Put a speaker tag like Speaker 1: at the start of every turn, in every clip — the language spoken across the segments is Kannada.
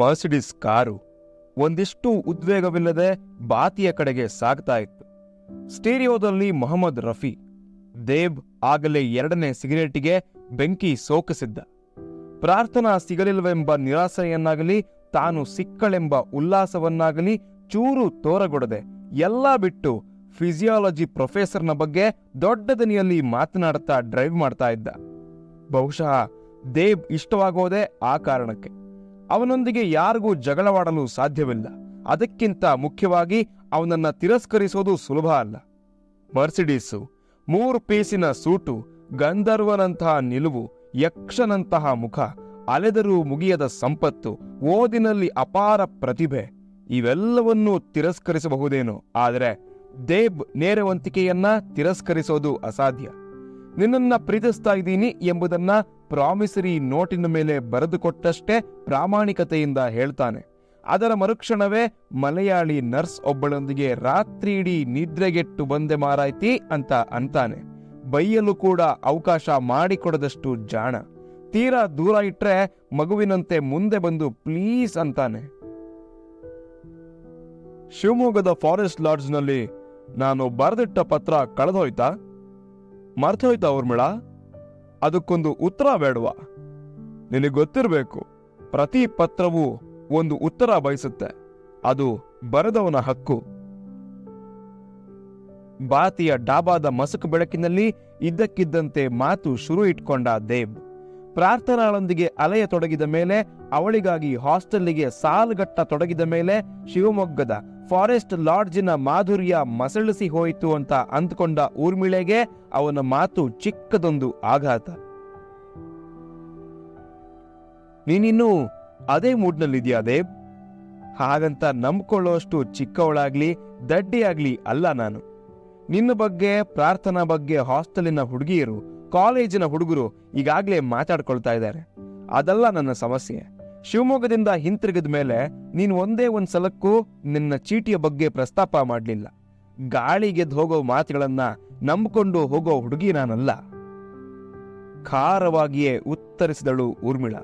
Speaker 1: ಮರ್ಸಿಡಿಸ್ ಕಾರು ಒಂದಿಷ್ಟು ಉದ್ವೇಗವಿಲ್ಲದೆ ಬಾತಿಯ ಕಡೆಗೆ ಸಾಗ್ತಾ ಇತ್ತು. ಸ್ಟೀರಿಯೋದಲ್ಲಿ ಮೊಹಮ್ಮದ್ ರಫಿ, ದೇಬ್ ಆಗಲೇ ಎರಡನೇ ಸಿಗರೇಟಿಗೆ ಬೆಂಕಿ ಸೋಕಿಸಿದ್ದ. ಪ್ರಾರ್ಥನಾ ಸಿಗಲಿಲ್ಲವೆಂಬ ನಿರಾಸೆಯನ್ನಾಗಲಿ, ತಾನು ಸಿಕ್ಕಳೆಂಬ ಉಲ್ಲಾಸವನ್ನಾಗಲಿ ಚೂರು ತೋರಗೊಡದೆ ಎಲ್ಲ ಬಿಟ್ಟು ಫಿಸಿಯಾಲಜಿ ಪ್ರೊಫೆಸರ್ನ ಬಗ್ಗೆ ದೊಡ್ಡ ದನಿಯಲ್ಲಿ ಮಾತನಾಡುತ್ತಾ ಡ್ರೈವ್ ಮಾಡ್ತಾ ಇದ್ದ. ಬಹುಶಃ ದೇವ್ ಇಷ್ಟವಾಗೋದೇ ಆ ಕಾರಣಕ್ಕೆ. ಅವನೊಂದಿಗೆ ಯಾರಿಗೂ ಜಗಳವಾಡಲು ಸಾಧ್ಯವಿಲ್ಲ. ಅದಕ್ಕಿಂತ ಮುಖ್ಯವಾಗಿ ಅವನನ್ನ ತಿರಸ್ಕರಿಸೋದು ಸುಲಭ ಅಲ್ಲ. ಮರ್ಸಿಡೀಸು, ಮೂರು ಪೀಸಿನ ಸೂಟು, ಗಂಧರ್ವನಂತಹ ನಿಲುವು, ಯಕ್ಷನಂತಹ ಮುಖ, ಅಲೆದರೂ ಮುಗಿಯದ ಸಂಪತ್ತು, ಓದಿನಲ್ಲಿ ಅಪಾರ ಪ್ರತಿಭೆ, ಇವೆಲ್ಲವನ್ನೂ ತಿರಸ್ಕರಿಸಬಹುದೇನೋ, ಆದರೆ ದೇಬ್ ನೇರವಂತಿಕೆಯನ್ನ ತಿರಸ್ಕರಿಸೋದು ಅಸಾಧ್ಯ. ನಿನ್ನನ್ನ ಪ್ರೀತಿಸ್ತಾ ಇದ್ದೀನಿ ಎಂಬುದನ್ನ ಪ್ರಾಮಿಸರಿ ನೋಟಿನ ಮೇಲೆ ಬರೆದುಕೊಟ್ಟಷ್ಟೇ ಪ್ರಾಮಾಣಿಕತೆಯಿಂದ ಹೇಳ್ತಾನೆ. ಅದರ ಮರುಕ್ಷಣವೇ ಮಲಯಾಳಿ ನರ್ಸ್ ಒಬ್ಬಳೊಂದಿಗೆ ರಾತ್ರಿ ಇಡೀ ನಿದ್ರೆಗೆಟ್ಟು ಬಂದೆ ಮಾರಾಯ್ತಿ ಅಂತ ಅಂತಾನೆ. ಬೈಯಲು ಕೂಡ ಅವಕಾಶ ಮಾಡಿಕೊಡದಷ್ಟು ಜಾಣ. ತೀರಾ ದೂರ ಇಟ್ರೆ ಮಗುವಿನಂತೆ ಮುಂದೆ ಬಂದು ಪ್ಲೀಸ್ ಅಂತಾನೆ. ಶಿವಮೊಗ್ಗದ ಫಾರೆಸ್ಟ್ ಲಾಡ್ಜ್ನಲ್ಲಿ ನಾನು ಬರೆದಿಟ್ಟ ಪತ್ರ ಕಳೆದೋಯ್ತಾ? ಮರ್ತೋಯ್ತಾ ಊರ್ಮಿಳ ಅದಕ್ಕೊಂದು ಉತ್ತರ ಬೇಡವಾ. ನಿನಗೆ ಗೊತ್ತಿರಬೇಕು, ಪ್ರತಿ ಪತ್ರವೂ ಒಂದು ಉತ್ತರ ಬಯಸುತ್ತೆ. ಅದು ಬರೆದವನ ಹಕ್ಕು. ಬಾತಿಯ ಡಾಬಾದ ಮಸಕು ಬೆಳಕಿನಲ್ಲಿ ಇದ್ದಕ್ಕಿದ್ದಂತೆ ಮಾತು ಶುರು ಇಟ್ಕೊಂಡ ದೇವ್ ಪ್ರಾರ್ಥನಾಳೊಂದಿಗೆ ಅಲೆಯ ತೊಡಗಿದ ಮೇಲೆ ಅವಳಿಗಾಗಿ ಹಾಸ್ಟೆಲ್ಗೆ ಸಾಲುಗಟ್ಟ ತೊಡಗಿದ ಮೇಲೆ ಶಿವಮೊಗ್ಗದ ಫಾರೆಸ್ಟ್ ಲಾಡ್ಜಿನ ಮಾಧುರ್ಯ ಮಸಳಿಸಿ ಹೋಯಿತು ಅಂತ ಅಂದ್ಕೊಂಡ ಊರ್ಮಿಳೆಗೆ ಅವನ ಮಾತು ಚಿಕ್ಕದೊಂದು ಆಘಾತ. ನೀನಿನ್ನು ಅದೇ ಮೂಡ್ನಲ್ಲಿದ್ಯಾ ದೇವ್? ಹಾಗಂತ ನಂಬ್ಕೊಳ್ಳೋಷ್ಟು ಚಿಕ್ಕವಳಾಗ್ಲಿ, ದಡ್ಡಿಯಾಗ್ಲಿ ಅಲ್ಲ ನಾನು. ನಿನ್ನ ಬಗ್ಗೆ, ಪ್ರಾರ್ಥನಾ ಬಗ್ಗೆ ಹಾಸ್ಟೆಲಿನ ಹುಡುಗಿಯರು, ಕಾಲೇಜಿನ ಹುಡುಗರು ಈಗಾಗಲೇ ಮಾತಾಡ್ಕೊಳ್ತಾ ಇದ್ದಾರೆ. ಅದಲ್ಲ ನನ್ನ ಸಮಸ್ಯೆ. ಶಿವಮೊಗ್ಗದಿಂದ ಹಿಂತಿರುಗಿದ ಮೇಲೆ ನೀನು ಒಂದೇ ಒಂದ್ ಸಲಕ್ಕೂ ನಿನ್ನ ಚೀಟಿಯ ಬಗ್ಗೆ ಪ್ರಸ್ತಾಪ ಮಾಡಲಿಲ್ಲ. ಗಾಳಿಗೆದ್ದು ಹೋಗೋ ಮಾತುಗಳನ್ನ ನಂಬಿಕೊಂಡು ಹೋಗೋ ಹುಡುಗಿ ನಾನಲ್ಲ. ಖಾರವಾಗಿಯೇ ಉತ್ತರಿಸಿದಳು ಊರ್ಮಿಳ.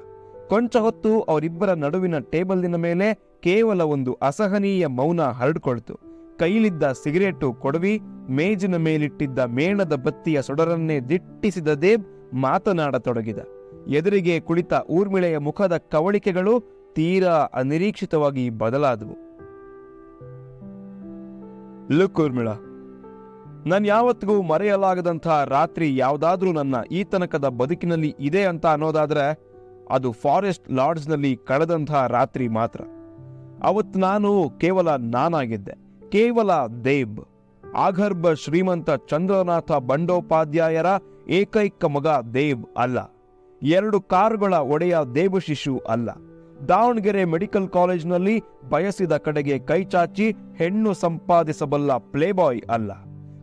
Speaker 1: ಕೊಂಚ ಹೊತ್ತು ಅವರಿಬ್ಬರ ನಡುವಿನ ಟೇಬಲ್ನ ಮೇಲೆ ಕೇವಲ ಒಂದು ಅಸಹನೀಯ ಮೌನ ಹರಡ್ಕೊಳ್ತು. ಕೈಲಿದ್ದ ಸಿಗರೇಟು ಕೊಡವಿ, ಮೇಜಿನ ಮೇಲಿಟ್ಟಿದ್ದ ಮೇಣದ ಬತ್ತಿಯ ಸೊಡರನ್ನೇ ದಿಟ್ಟಿಸಿದ ದೇಬ್ ಮಾತನಾಡತೊಡಗಿದ. ಎದುರಿಗೆ ಕುಳಿತ ಊರ್ಮಿಳೆಯ ಮುಖದ ಕವಳಿಕೆಗಳು ತೀರಾ ಅನಿರೀಕ್ಷಿತವಾಗಿ ಬದಲಾದವು. ಲುಕ್ ಊರ್ಮಿಳ, ನಾನು ಯಾವತ್ತಿಗೂ ಮರೆಯಲಾಗದಂತಹ ರಾತ್ರಿ ಯಾವುದಾದ್ರೂ ನನ್ನ ಈ ತನಕದ ಬದುಕಿನಲ್ಲಿ ಇದೆ ಅಂತ ಅನ್ನೋದಾದ್ರೆ ಅದು ಫಾರೆಸ್ಟ್ ಲಾಡ್ಜ್ನಲ್ಲಿ ಕಳೆದಂತಹ ರಾತ್ರಿ ಮಾತ್ರ. ಅವತ್ತು ನಾನು ಕೇವಲ ನಾನಾಗಿದ್ದೆ, ಕೇವಲ ದೇಬ್ ಆಗರ್ಭ ಶ್ರೀಮಂತ ಚಂದ್ರನಾಥ ಬಂಡೋಪಾಧ್ಯಾಯರ ಏಕೈಕ ಮಗ ದೇವ್ ಅಲ್ಲ. ಎರಡು ಕಾರುಗಳ ಒಡೆಯ ದೇವಶಿಶು ಅಲ್ಲ. ದಾವಣಗೆರೆ ಮೆಡಿಕಲ್ ಕಾಲೇಜಿನಲ್ಲಿ ಬಯಸಿದ ಕಡೆಗೆ ಕೈಚಾಚಿ ಹೆಣ್ಣು ಸಂಪಾದಿಸಬಲ್ಲ ಪ್ಲೇಬಾಯ್ ಅಲ್ಲ.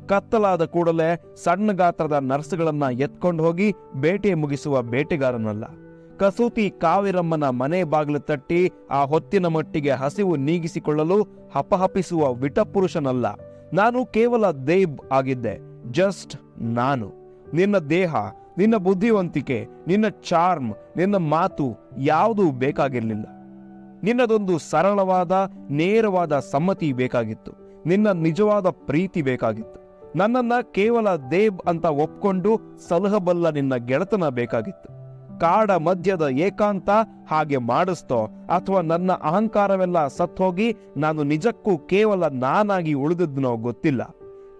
Speaker 1: ಕತ್ತಲಾದ ಕೂಡಲೇ ಸಣ್ಣ ಗಾತ್ರದ ನರ್ಸ್ಗಳನ್ನ ಎತ್ಕೊಂಡು ಹೋಗಿ ಬೇಟೆ ಮುಗಿಸುವ ಬೇಟೆಗಾರನಲ್ಲ. ಕಸೂತಿ ಕಾವಿರಮ್ಮನ ಮನೆ ಬಾಗಿಲು ತಟ್ಟಿ ಆ ಹೊತ್ತಿನ ಮಟ್ಟಿಗೆ ಹಸಿವು ನೀಗಿಸಿಕೊಳ್ಳಲು ಹಪಹಪಿಸುವ ವಿಟಪುರುಷನಲ್ಲ. ನಾನು ಕೇವಲ ದೇಬ್ ಆಗಿದ್ದೆ, ಜಸ್ಟ್ ನಾನು. ನಿನ್ನ ದೇಹ, ನಿನ್ನ ಬುದ್ಧಿವಂತಿಕೆ, ನಿನ್ನ ಚಾರ್ಮ್, ನಿನ್ನ ಮಾತು ಯಾವುದೂ ಬೇಕಾಗಿರಲಿಲ್ಲ. ನಿನ್ನದೊಂದು ಸರಳವಾದ, ನೇರವಾದ ಸಮ್ಮತಿ ಬೇಕಾಗಿತ್ತು. ನಿನ್ನ ನಿಜವಾದ ಪ್ರೀತಿ ಬೇಕಾಗಿತ್ತು. ನನ್ನನ್ನ ಕೇವಲ ದೇಬ್ ಅಂತ ಒಪ್ಕೊಂಡು ಸಲಹಬಲ್ಲ ನಿನ್ನ ಗೆಳತನ ಬೇಕಾಗಿತ್ತು. ಕಾಡ ಮಧ್ಯದ ಏಕಾಂತ ಹಾಗೆ ಮಾಡಿಸ್ತೋ ಅಥವಾ ನನ್ನ ಅಹಂಕಾರವೆಲ್ಲ ಸತ್ತೋಗಿ ನಾನು ನಿಜಕ್ಕೂ ಕೇವಲ ನಾನಾಗಿ ಉಳಿದಿದ್ನೋ ಗೊತ್ತಿಲ್ಲ.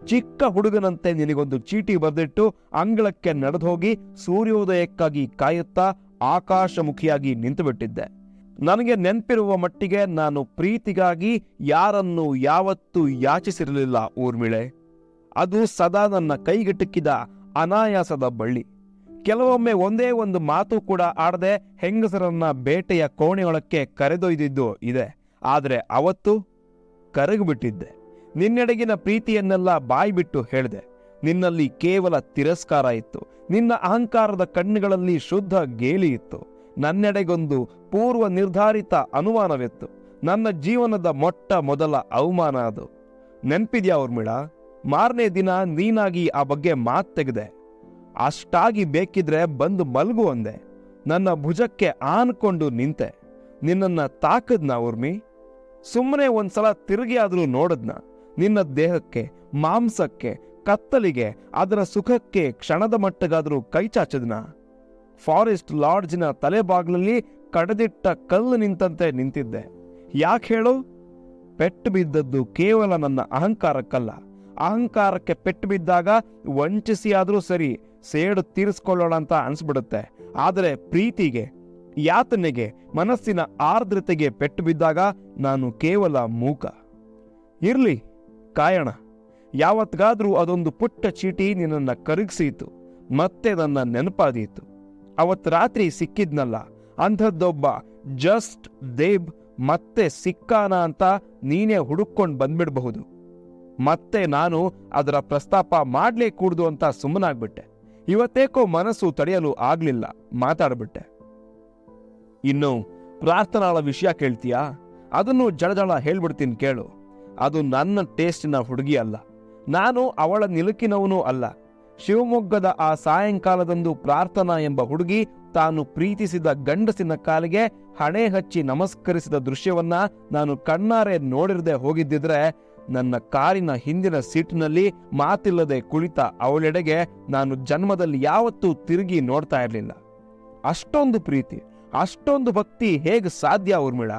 Speaker 1: ಚಿಕ್ಕ ಹುಡುಗನಂತೆ ನಿನಗೊಂದು ಚೀಟಿ ಬರೆದಿಟ್ಟು ಅಂಗಳಕ್ಕೆ ಹೋಗಿ ಸೂರ್ಯೋದಯಕ್ಕಾಗಿ ಕಾಯುತ್ತಾ ಆಕಾಶಮುಖಿಯಾಗಿ ನಿಂತುಬಿಟ್ಟಿದ್ದೆ. ನನಗೆ ನೆನಪಿರುವ ಮಟ್ಟಿಗೆ ನಾನು ಪ್ರೀತಿಗಾಗಿ ಯಾರನ್ನು ಯಾವತ್ತೂ ಯಾಚಿಸಿರಲಿಲ್ಲ ಊರ್ಮಿಳೆ. ಅದು ಸದಾ ನನ್ನ ಕೈಗೆಟುಕಿದ ಅನಾಯಾಸದ ಬಳ್ಳಿ. ಕೆಲವೊಮ್ಮೆ ಒಂದೇ ಒಂದು ಮಾತು ಕೂಡ ಆಡದೆ ಹೆಂಗಸರನ್ನ ಬೇಟೆಯ ಕೋಣೆಯೊಳಕ್ಕೆ ಕರೆದೊಯ್ದಿದ್ದು ಇದೆ. ಆದರೆ ಅವತ್ತು ಕರಗಿಬಿಟ್ಟಿದ್ದೆ. ನಿನ್ನೆಡೆಗಿನ ಪ್ರೀತಿಯನ್ನೆಲ್ಲ ಬಾಯ್ಬಿಟ್ಟು ಹೇಳಿದೆ. ನಿನ್ನಲ್ಲಿ ಕೇವಲ ತಿರಸ್ಕಾರ ಇತ್ತು. ನಿನ್ನ ಅಹಂಕಾರದ ಕಣ್ಣುಗಳಲ್ಲಿ ಶುದ್ಧ ಗೇಲಿ ಇತ್ತು. ನನ್ನೆಡೆಗೊಂದು ಪೂರ್ವ ನಿರ್ಧಾರಿತ ಅನುಮಾನವಿತ್ತು. ನನ್ನ ಜೀವನದ ಮೊಟ್ಟ ಮೊದಲ ಅವಮಾನ ಅದು. ನೆನ್ಪಿದ್ಯಾ ಊರ್ಮಿಳ? ಮಾರನೇ ದಿನ ನೀನಾಗಿ ಆ ಬಗ್ಗೆ ಮಾತ್ ತೆಗೆದೆ. ಅಷ್ಟಾಗಿ ಬೇಕಿದ್ರೆ ಬಂದು ಮಲಗು ಅಂದೆ. ನನ್ನ ಭುಜಕ್ಕೆ ಆನ್ಕೊಂಡು ನಿಂತೆ. ನಿನ್ನನ್ನ ತಾಕದ್ನ ಊರ್ಮಿ? ಸುಮ್ಮನೆ ಒಂದ್ಸಲ ತಿರುಗಿ ಆದರೂ ನೋಡದ್ನ? ನಿನ್ನ ದೇಹಕ್ಕೆ, ಮಾಂಸಕ್ಕೆ, ಕತ್ತಲಿಗೆ, ಅದರ ಸುಖಕ್ಕೆ ಕ್ಷಣದ ಮಟ್ಟಗಾದರೂ ಕೈ ಚಾಚದ್ನ? ಫಾರೆಸ್ಟ್ ಲಾಡ್ಜ್ನ ತಲೆಬಾಗ್ಲಲ್ಲಿ ಕಡದಿಟ್ಟ ಕಲ್ಲು ನಿಂತಂತೆ ನಿಂತಿದ್ದೆ. ಯಾಕೆ ಹೇಳು? ಪೆಟ್ಟು ಬಿದ್ದದ್ದು ಕೇವಲ ನನ್ನ ಅಹಂಕಾರಕ್ಕಲ್ಲ. ಅಹಂಕಾರಕ್ಕೆ ಪೆಟ್ಟು ಬಿದ್ದಾಗ ವಂಚಿಸಿ ಆದರೂ ಸರಿ ಸೇಡು ತೀರಿಸ್ಕೊಳ್ಳೋಣ ಅಂತ ಅನಿಸ್ಬಿಡುತ್ತೆ. ಆದರೆ ಪ್ರೀತಿಗೆ, ಯಾತನೆಗೆ, ಮನಸ್ಸಿನ ಆರ್ದ್ರತೆಗೆ ಪೆಟ್ಟು ಬಿದ್ದಾಗ ನಾನು ಕೇವಲ ಮೂಕ. ಇರ್ಲಿ. ಕಾಯೋಣ. ಯಾವತ್ಗಾದ್ರೂ ಅದೊಂದು ಪುಟ್ಟ ಚೀಟಿ ನಿನ್ನನ್ನ ಕರಗಿಸೀತು ಮತ್ತೆ ನನ್ನ ನೆನಪಾದೀತು. ಅವತ್ ರಾತ್ರಿ ಸಿಕ್ಕಿದ್ನಲ್ಲ, ಅಂಥದ್ದೊಬ್ಬ ಜಸ್ಟ್ ದೇಬ್ ಮತ್ತೆ ಸಿಕ್ಕಾನ ಅಂತ ನೀನೇ ಹುಡುಕೊಂಡು ಬಂದ್ಬಿಡಬಹುದು. ಮತ್ತೆ ನಾನು ಅದರ ಪ್ರಸ್ತಾಪ ಮಾಡಲೇ ಕೂಡ್ದು ಅಂತ ಸುಮ್ಮನಾಗ್ಬಿಟ್ಟೆ. ಇವತ್ತೇಕೋ ಮನಸ್ಸು ತಡೆಯಲು ಆಗ್ಲಿಲ್ಲ, ಮಾತಾಡ್ಬಿಟ್ಟೆ. ಇನ್ನು ಪ್ರಾರ್ಥನಾಳ ವಿಷಯ ಕೇಳ್ತೀಯಾ? ಅದನ್ನು ಜಡಜಳ ಹೇಳ್ಬಿಡ್ತೀನಿ ಕೇಳು. ಅದು ನನ್ನ ಟೇಸ್ಟಿನ ಹುಡುಗಿ ಅಲ್ಲ. ನಾನು ಅವಳ ನಿಲುಕಿನವನೂ ಅಲ್ಲ. ಶಿವಮೊಗ್ಗದ ಆ ಸಾಯಂಕಾಲದಂದು ಪ್ರಾರ್ಥನಾ ಎಂಬ ಹುಡುಗಿ ತಾನು ಪ್ರೀತಿಸಿದ ಗಂಡಸಿನ ಕಾಲಿಗೆ ಹಣೆ ಹಚ್ಚಿ ನಮಸ್ಕರಿಸಿದ ದೃಶ್ಯವನ್ನ ನಾನು ಕಣ್ಣಾರೆ ನೋಡಿರದೆ ಹೋಗಿದ್ದಿದ್ರೆ ನನ್ನ ಕಾರಿನ ಹಿಂದಿನ ಸೀಟಿನಲ್ಲಿ ಮಾತಿಲ್ಲದೆ ಕುಳಿತ ಅವಳೆಡೆಗೆ ನಾನು ಜನ್ಮದಲ್ಲಿ ಯಾವತ್ತೂ ತಿರುಗಿ ನೋಡ್ತಾ ಇರಲಿಲ್ಲ. ಅಷ್ಟೊಂದು ಪ್ರೀತಿ, ಅಷ್ಟೊಂದು ಭಕ್ತಿ ಹೇಗೆ ಸಾಧ್ಯ ಊರ್ಮಿಳ?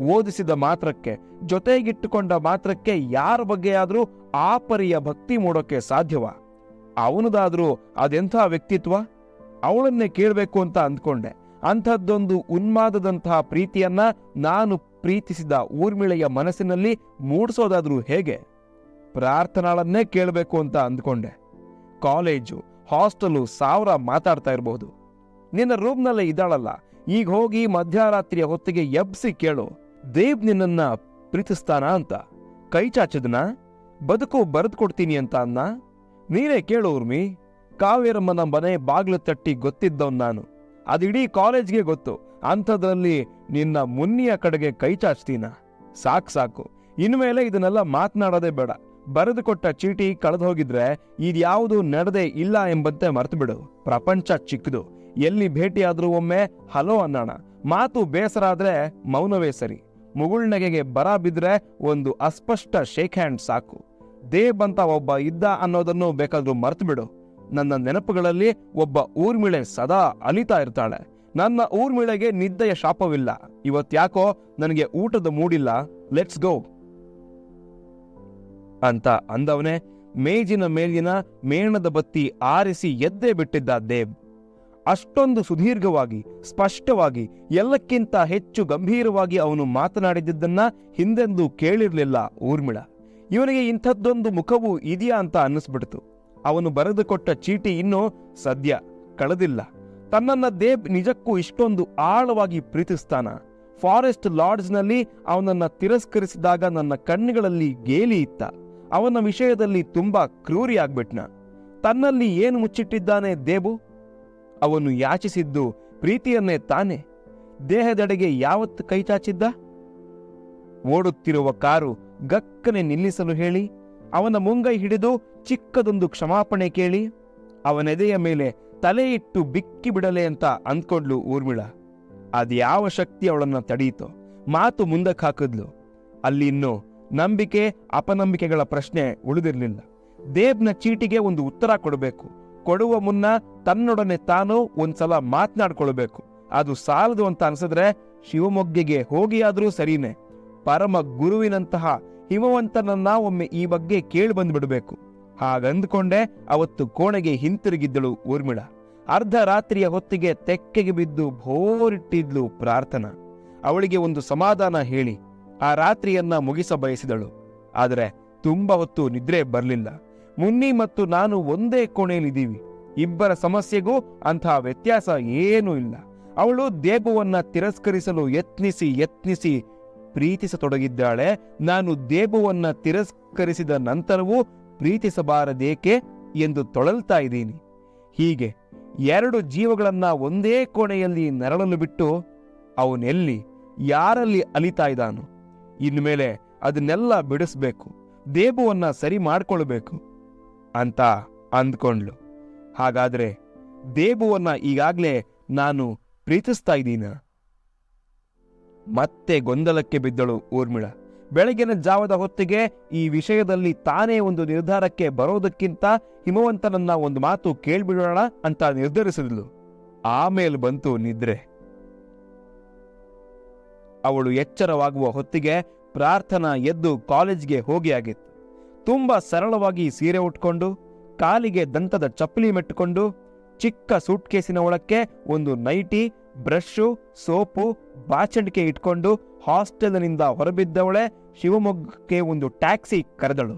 Speaker 1: ಓದಿಸಿದ ಮಾತ್ರಕ್ಕೆ, ಜೊತೆಗಿಟ್ಟುಕೊಂಡ ಮಾತ್ರಕ್ಕೆ ಯಾರ ಬಗ್ಗೆಯಾದರೂ ಆ ಪರಿಯ ಭಕ್ತಿ ಮೂಡೋಕೆ ಸಾಧ್ಯವಾ? ಅವನದಾದರೂ ಅದೆಂಥ ವ್ಯಕ್ತಿತ್ವ? ಅವಳನ್ನೇ ಕೇಳಬೇಕು ಅಂತ ಅಂದ್ಕೊಂಡೆ. ಅಂಥದ್ದೊಂದು ಉನ್ಮಾದದಂತಹ ಪ್ರೀತಿಯನ್ನ ನಾನು ಪ್ರೀತಿಸಿದ ಊರ್ಮಿಳೆಯ ಮನಸ್ಸಿನಲ್ಲಿ ಮೂಡಿಸೋದಾದ್ರೂ ಹೇಗೆ? ಪ್ರಾರ್ಥನಾಳನ್ನೇ ಕೇಳಬೇಕು ಅಂತ ಅಂದ್ಕೊಂಡೆ. ಕಾಲೇಜು, ಹಾಸ್ಟೆಲು ಸಾವಿರ ಮಾತಾಡ್ತಾ ಇರಬಹುದು ನಿನ್ನ ರೂಮ್ನಲ್ಲೇ ಇದ್ದಾಳಲ್ಲ, ಈಗ ಹೋಗಿ ಮಧ್ಯರಾತ್ರಿಯ ಹೊತ್ತಿಗೆ ಎಬ್ಸಿ ಕೇಳು. ದೇವ್ ನಿನ್ನನ್ನ ಪ್ರೀತಿಸ್ತಾನ ಅಂತ. ಕೈ ಚಾಚದನ, ಬದುಕು ಬರೆದು ಕೊಡ್ತೀನಿ ಅಂತ ಅನ್ನ. ನೀನೇ ಕೇಳು ಊರ್ಮಿ ಕಾವೇರಮ್ಮನ ಮನೆ ಬಾಗ್ಲು ತಟ್ಟಿ ಗೊತ್ತಿದ್ದವ್ ನಾನು. ಅದಿಡೀ ಕಾಲೇಜ್ಗೆ ಗೊತ್ತು. ಅಂಥದ್ರಲ್ಲಿ ನಿನ್ನ ಮುನ್ನಿಯ ಕಡೆಗೆ ಕೈ ಚಾಚ್ತೀನ. ಸಾಕ್ ಸಾಕು. ಇನ್ಮೇಲೆ ಇದನ್ನೆಲ್ಲ ಮಾತನಾಡೋದೇ ಬೇಡ. ಬರೆದು ಕೊಟ್ಟ ಚೀಟಿ ಕಳೆದು ಹೋಗಿದ್ರೆ ಇದ್ಯಾವುದು ನಡೆದೇ ಇಲ್ಲ ಎಂಬಂತೆ ಮರೆತುಬಿಡು. ಪ್ರಪಂಚ ಚಿಕ್ಕದು ಎಲ್ಲಿ ಭೇಟಿಯಾದ್ರೂ ಒಮ್ಮೆ ಹಲೋ ಅನ್ನೋಣ. ಮಾತು ಬೇಸರ ಆದ್ರೆ ಮೌನವೇ ಸರಿ. ಮುಗುಳ್ನಗೆಗೆ ಬರ ಬಿದ್ರೆ ಒಂದು ಅಸ್ಪಷ್ಟ ಶೇಕ್ ಹ್ಯಾಂಡ್ ಸಾಕು. ದೇಬ್ ಅಂತ ಒಬ್ಬ ಇದ್ದ ಅನ್ನೋದನ್ನು ಬೇಕಾದ್ರೂ ಮರ್ತು ಬಿಡು. ನನ್ನ ನೆನಪುಗಳಲ್ಲಿ ಒಬ್ಬ ಊರ್ಮಿಳೆ ಸದಾ ಅಲಿತಾ ಇರ್ತಾಳೆ. ನನ್ನ ಊರ್ಮಿಳೆಗೆ ನಿದ್ದೆಯ ಶಾಪವಿಲ್ಲ. ಇವತ್ತ್ಯಾಕೋ ನನಗೆ ಊಟದ ಮೂಡಿಲ್ಲ. ಲೆಟ್ಸ್ ಗೋ ಅಂತ ಅಂದವನೇ ಮೇಜಿನ ಮೇಲಿನ ಮೇಣದ ಬತ್ತಿ ಆರಿಸಿ ಎದ್ದೇ ಬಿಟ್ಟಿದ್ದ ದೇವ್ ಅಷ್ಟೊಂದು ಸುದೀರ್ಘವಾಗಿ, ಸ್ಪಷ್ಟವಾಗಿ, ಎಲ್ಲಕ್ಕಿಂತ ಹೆಚ್ಚು ಗಂಭೀರವಾಗಿ ಅವನು ಮಾತನಾಡಿದ್ದನ್ನ ಹಿಂದೆಂದೂ ಕೇಳಿರಲಿಲ್ಲ ಊರ್ಮಿಳ. ಇವನಿಗೆ ಇಂಥದ್ದೊಂದು ಮುಖವೂ ಇದೆಯಾ ಅಂತ ಅನ್ನಿಸ್ಬಿಡ್ತು. ಅವನು ಬರೆದುಕೊಟ್ಟ ಚೀಟಿ ಇನ್ನೂ ಸದ್ಯ ಕಳೆದಿಲ್ಲ. ತನ್ನನ್ನ ದೇಬ್ ನಿಜಕ್ಕೂ ಇಷ್ಟೊಂದು ಆಳವಾಗಿ ಪ್ರೀತಿಸ್ತಾನ. ಫಾರೆಸ್ಟ್ ಲಾಡ್ಜ್ನಲ್ಲಿ ಅವನನ್ನ ತಿರಸ್ಕರಿಸಿದಾಗ ನನ್ನ ಕಣ್ಣುಗಳಲ್ಲಿ ಗೇಲಿ ಇತ್ತ. ಅವನ ವಿಷಯದಲ್ಲಿ ತುಂಬಾ ಕ್ರೂರಿಯಾಗ್ಬಿಟ್ನ ತನ್ನಲ್ಲಿ ಏನು ಮುಚ್ಚಿಟ್ಟಿದ್ದಾನೆ ದೇಬು? ಅವನು ಯಾಚಿಸಿದ್ದು ಪ್ರೀತಿಯನ್ನೇ ತಾನೆ? ದೇಹದೆಡೆಗೆ ಯಾವತ್ತು ಕೈಚಾಚಿದ್ದ ಓಡುತ್ತಿರುವ ಕಾರು ಗಕ್ಕನೆ ನಿಲ್ಲಿಸಲು ಹೇಳಿ, ಅವನ ಮುಂಗೈ ಹಿಡಿದು ಚಿಕ್ಕದೊಂದು ಕ್ಷಮಾಪಣೆ ಕೇಳಿ, ಅವನೆದೆಯ ಮೇಲೆ ತಲೆ ಇಟ್ಟು ಬಿಕ್ಕಿ ಅಂತ ಅಂದ್ಕೊಂಡ್ಲು ಊರ್ಮಿಳ. ಅದ್ಯಾವ ಶಕ್ತಿ ಅವಳನ್ನ ತಡೆಯಿತು ಮಾತು ಮುಂದಕ್ಕೆ ಹಾಕಿದ್ಲು. ಅಲ್ಲಿ ಇನ್ನು ನಂಬಿಕೆ, ಅಪನಂಬಿಕೆಗಳ ಪ್ರಶ್ನೆ ಉಳಿದಿರಲಿಲ್ಲ. ದೇಬ್ನ ಚೀಟಿಗೆ ಒಂದು ಉತ್ತರ ಕೊಡಬೇಕು. ಕೊಡುವ ಮುನ್ನ ತನ್ನೊಡನೆ ತಾನು ಒಂದ್ಸಲ ಮಾತನಾಡ್ಕೊಳ್ಬೇಕು. ಅದು ಸಾಲದು ಅಂತ ಅನ್ಸಿದ್ರೆ ಶಿವಮೊಗ್ಗೆಗೆ ಹೋಗಿಯಾದ್ರೂ ಸರಿನೆ. ಪರಮ ಗುರುವಿನಂತಹ ಹಿಮವಂತನನ್ನ ಒಮ್ಮೆ ಈ ಬಗ್ಗೆ ಕೇಳಿ ಬಂದ್ಬಿಡ್ಬೇಕು. ಹಾಗಂದ್ಕೊಂಡೆ ಅವತ್ತು ಕೋಣೆಗೆ ಹಿಂತಿರುಗಿದ್ದಳು ಊರ್ಮಿಳ. ಅರ್ಧ ರಾತ್ರಿಯ ಹೊತ್ತಿಗೆ ತೆಕ್ಕೆಗೆ ಬಿದ್ದು ಭೋರಿಟ್ಟಿದ್ಲು ಪ್ರಾರ್ಥನಾ. ಅವಳಿಗೆ ಒಂದು ಸಮಾಧಾನ ಹೇಳಿ. ಆ ರಾತ್ರಿಯನ್ನ ಮುಗಿಸ ಬಯಸಿದಳು. ಆದರೆ ತುಂಬ ಹೊತ್ತು ನಿದ್ರೆ ಬರಲಿಲ್ಲ. ಮುನ್ನಿ ಮತ್ತು ನಾನು ಒಂದೇ ಕೋಣೆಯಲ್ಲಿದ್ದೀವಿ. ಇಬ್ಬರ ಸಮಸ್ಯೆಗೂ ಅಂತಹ ವ್ಯತ್ಯಾಸ ಏನೂ ಇಲ್ಲ. ಅವಳು ದೇಬುವನ್ನ ತಿರಸ್ಕರಿಸಲು ಯತ್ನಿಸಿ ಯತ್ನಿಸಿ ಪ್ರೀತಿಸತೊಡಗಿದ್ದಾಳೆ. ನಾನು ದೇಬುವನ್ನ ತಿರಸ್ಕರಿಸಿದ ನಂತರವೂ ಪ್ರೀತಿಸಬಾರದೇಕೆ ಎಂದು ತೊಳಲ್ತಾ ಇದ್ದೀನಿ. ಹೀಗೆ ಎರಡು ಜೀವಗಳನ್ನ ಒಂದೇ ಕೋಣೆಯಲ್ಲಿ ನರಳಲು ಬಿಟ್ಟು ಅವನೆಲ್ಲಿ, ಯಾರಲ್ಲಿ ಅಲಿತಾ ಇದ್ದಾನು, ಇನ್ಮೇಲೆ ಅದನ್ನೆಲ್ಲ ಬಿಡಿಸ್ಬೇಕು. ದೇಬುವನ್ನ ಸರಿ ಮಾಡ್ಕೊಳ್ಬೇಕು. ಅಂತ ಅಂದ್ಕೊಂಡ್ಳು ಹಾಗಾದ್ರೆ ದೇಬುವನ್ನ ಈಗಾಗ್ಲೇ ನಾನು ಪ್ರೀತಿಸ್ತಾ ಇದ್ದೀನ. ಮತ್ತೆ ಗೊಂದಲಕ್ಕೆ ಬಿದ್ದಳು ಊರ್ಮಿಳ. ಬೆಳಗಿನ ಜಾವದ ಹೊತ್ತಿಗೆ ಈ ವಿಷಯದಲ್ಲಿ ತಾನೇ ಒಂದು ನಿರ್ಧಾರಕ್ಕೆ ಬರೋದಕ್ಕಿಂತ ಹಿಮವಂತನನ್ನ ಒಂದು ಮಾತು ಕೇಳ್ಬಿಡೋಣ ಅಂತ ನಿರ್ಧರಿಸಿದ್ಲು. ಆಮೇಲೆ ಬಂತು ನಿದ್ರೆ. ಅವಳು ಎಚ್ಚರವಾಗುವ ಹೊತ್ತಿಗೆ ಪ್ರಾರ್ಥನಾ ಎದ್ದು ಕಾಲೇಜ್ಗೆ ಹೋಗಿ ಆಗಿತ್ತು. ತುಂಬಾ ಸರಳವಾಗಿ ಸೀರೆ ಉಟ್ಕೊಂಡು, ಕಾಲಿಗೆ ದಂತದ ಚಪ್ಪಲಿ ಮೆಟ್ಟುಕೊಂಡು, ಚಿಕ್ಕ ಸೂಟ್ಕೇಸಿನ ಒಳಕ್ಕೆ ಒಂದು ನೈಟಿ ಬ್ರಷು ಸೋಪು, ಬಾಚಣಿಕೆ ಇಟ್ಕೊಂಡು ಹಾಸ್ಟೆಲ್ನಿಂದ ಹೊರಬಿದ್ದವಳೆ ಶಿವಮೊಗ್ಗಕ್ಕೆ ಒಂದು ಟ್ಯಾಕ್ಸಿ ಕರೆದಳು.